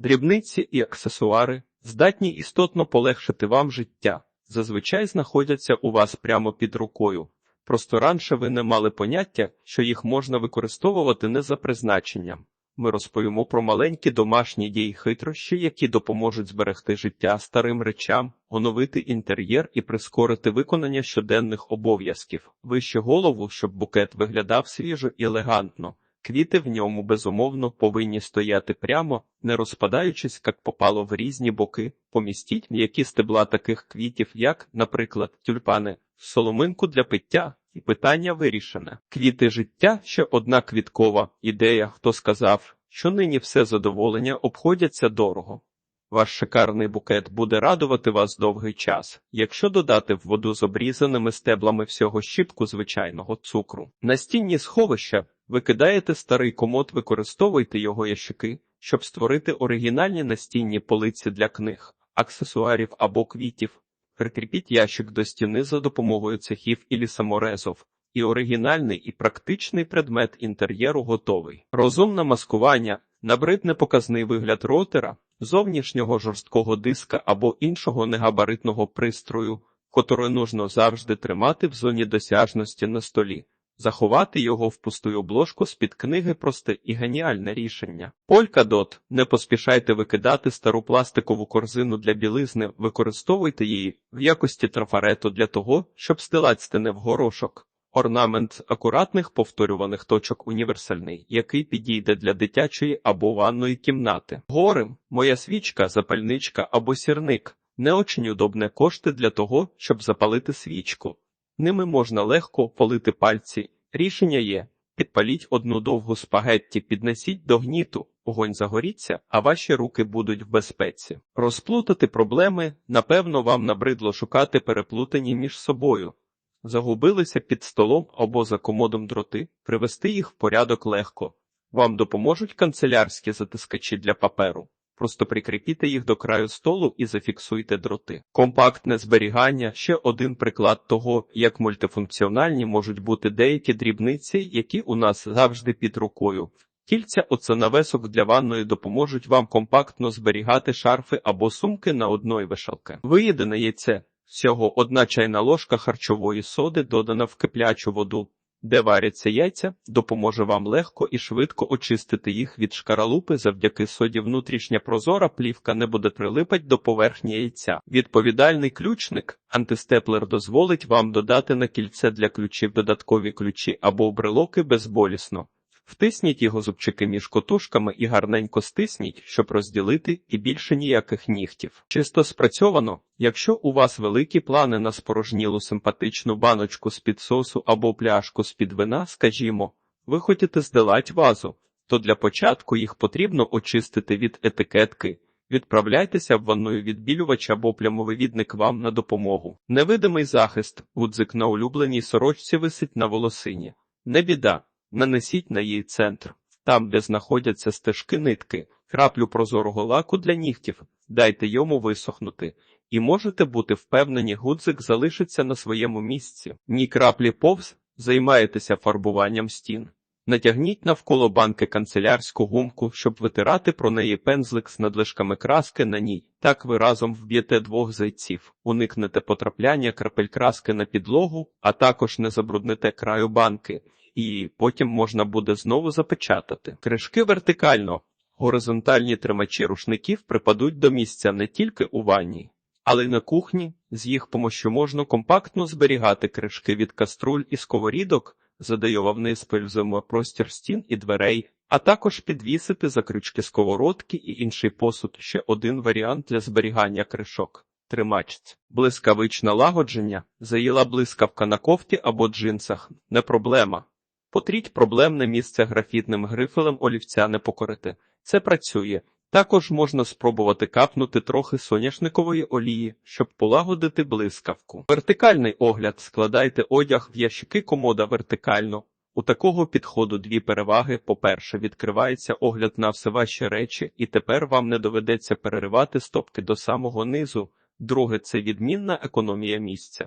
Дрібниці і аксесуари здатні істотно полегшити вам життя, зазвичай знаходяться у вас прямо під рукою. Просто раніше ви не мали поняття, що їх можна використовувати не за призначенням. Ми розповімо про маленькі домашні дії хитрощі, які допоможуть зберегти життя старим речам, оновити інтер'єр і прискорити виконання щоденних обов'язків. Вище голову, щоб букет виглядав свіжо і елегантно. Квіти в ньому безумовно повинні стояти прямо, не розпадаючись, як попало в різні боки. Помістіть м'які стебла таких квітів, як, наприклад, тюльпани, соломинку для пиття. І питання вирішене. Квіти життя ще одна квіткова ідея, хто сказав, що нині все задоволення обходяться дорого. Ваш шикарний букет буде радувати вас довгий час, якщо додати в воду з обрізаними стеблами всього щіпку звичайного цукру. Настінні сховища ви кидаєте старий комод, використовуйте його ящики, щоб створити оригінальні настінні полиці для книг, аксесуарів або квітів. Прикріпіть ящик до стіни за допомогою цехів і саморезов. І оригінальний і практичний предмет інтер'єру готовий. Розумне маскування, набридне показний вигляд ротера, зовнішнього жорсткого диска або іншого негабаритного пристрою, котрий нужно завжди тримати в зоні досяжності на столі. Заховати його в пусту обложку з-під книги просте і геніальне рішення. Полькадот. Не поспішайте викидати стару пластикову корзину для білизни, використовуйте її в якості трафарету для того, щоб стилати стіни в горошок. Орнамент акуратних повторюваних точок універсальний, який підійде для дитячої або ванної кімнати. Горем, моя свічка, запальничка або сірник. Не очень удобне кошти для того, щоб запалити свічку. Ними можна легко полити пальці. Рішення є: підпаліть одну довгу спагетті, піднесіть до гніту, огонь загоріться, а ваші руки будуть в безпеці. Розплутати проблеми, напевно, вам набридло шукати переплутані між собою. Загубилися під столом або за комодом дроти, привести їх в порядок легко. Вам допоможуть канцелярські затискачі для паперу. Просто прикріпіте їх до краю столу і зафіксуйте дроти. Компактне зберігання ще один приклад того, як мультифункціональні можуть бути деякі дрібниці, які у нас завжди під рукою. Кільця оценавесок для ванної допоможуть вам компактно зберігати шарфи або сумки на одної вишалки. Виїдене яйце. Всього одна чайна ложка харчової соди додана в киплячу воду, де варяться яйця, допоможе вам легко і швидко очистити їх від шкаралупи завдяки соді. Внутрішня прозора плівка не буде прилипать до поверхні яйця. Відповідальний ключник антистеплер дозволить вам додати на кільце для ключів додаткові ключі або брелоки безболісно. Втисніть його зубчики між котушками і гарненько стисніть, щоб розділити, і більше ніяких нігтів. Чисто спрацьовано, якщо у вас великі плани на спорожнілу симпатичну баночку з-під сосу або пляшку з-під вина, скажімо, ви хочете здолати вазу, то для початку їх потрібно очистити від етикетки. Відправляйтеся в ванною відбілювач або плямовивідник вам на допомогу. Невидимий захист, гудзик на улюбленій сорочці висить на волосині. Не біда. Нанесіть на її центр, там, де знаходяться стежки нитки, краплю прозорого лаку для нігтів, дайте йому висохнути, і можете бути впевнені, гудзик залишиться на своєму місці. Ні краплі повз, займаєтеся фарбуванням стін. Натягніть навколо банки канцелярську гумку, щоб витирати про неї пензлик з надлишками краски на ній. Так ви разом вб'єте двох зайців, уникнете потрапляння крапель краски на підлогу, а також не забрудните краю банки і потім можна буде знову запечатати. Кришки вертикально, горизонтальні тримачі рушників припадуть до місця не тільки у ванні, але й на кухні. З їх помощю можна компактно зберігати кришки від каструль і сковорідок, задайова вниз простір стін і дверей, а також підвісити закрючки сковородки і інший посуд. Ще один варіант для зберігання кришок. Тримачць. Блискавичне лагодження, заїла блискавка на кофті або джинсах, не проблема. Потріть проблемне місце графітним грифелем олівця не покорити. Це працює. Також можна спробувати капнути трохи соняшникової олії, щоб полагодити блискавку. Вертикальний огляд складайте одяг в ящики комода вертикально. У такого підходу дві переваги. По-перше, відкривається огляд на все ваші речі, і тепер вам не доведеться переривати стопки до самого низу. Друге, це відмінна економія місця.